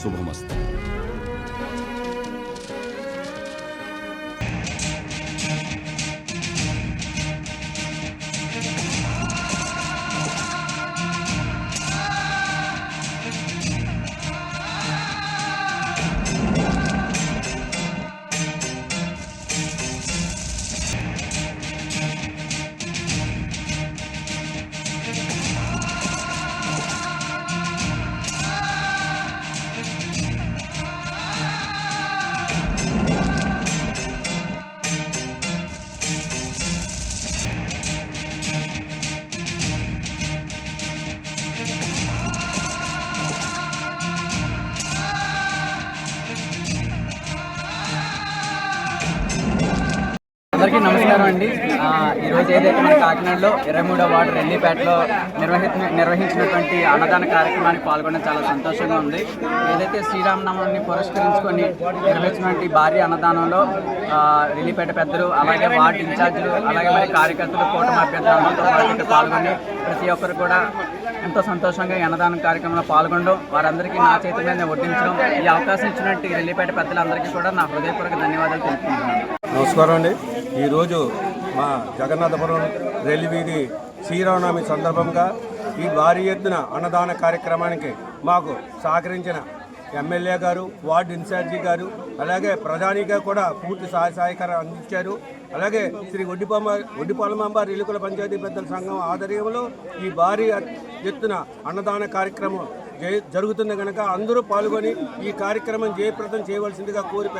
ಶುಭಮಸ್ತು అందరికీ నమస్కారం అండి. ఈరోజు ఏదైతే మన కాకినాడలో ఇరవై మూడో వార్డు రెల్లిపేటలో నిర్వహి నిర్వహించినటువంటి అన్నదాన కార్యక్రమానికి పాల్గొనడం చాలా సంతోషంగా ఉంది. ఏదైతే శ్రీరామనవమిని పురస్కరించుకొని నిర్వహించినటువంటి భారీ అన్నదానంలో రెల్లిపేట పెద్దలు అలాగే వార్డు ఇన్ఛార్జీలు అలాగే మరి కార్యకర్తలు కూటమి అభ్యర్థులు పాటు పాల్గొని ప్రతి ఒక్కరు కూడా ఎంతో సంతోషంగా ఈ అన్నదానం కార్యక్రమంలో పాల్గొనడం వారందరికీ నా చేతి మీద వడ్డించడం ఈ అవకాశం ఇచ్చినట్టు రెల్లిపేట రెల్లీపేట పెద్దలందరికీ కూడా నా హృదయపూర్వక ధన్యవాదాలు తెలుపుకుంటున్నాను. నమస్కారం అండి. ఈరోజు మా జగన్నాథపురం రైలు శ్రీరామనవమి సందర్భంగా ఈ భారీ ఎత్తున అన్నదాన కార్యక్రమానికి మాకు సహకరించిన ఎమ్మెల్యే గారు వార్డు ఇన్ఛార్జి గారు అలాగే ప్రధానిగా కూడా పూర్తి సహాయ సహకారం అందించారు. అలాగే శ్రీ ఒడ్డిపమ్మ ఒడ్డిపాలమాంబ రేలుకుల పంచాయతీ పెద్దల సంఘం ఆధ్వర్యంలో ఈ భారీ ఎత్తున అన్నదాన కార్యక్రమం జరుగుతుంది కనుక అందరూ పాల్గొని ఈ కార్యక్రమం జయప్రదం చేయవలసిందిగా కోరిపారు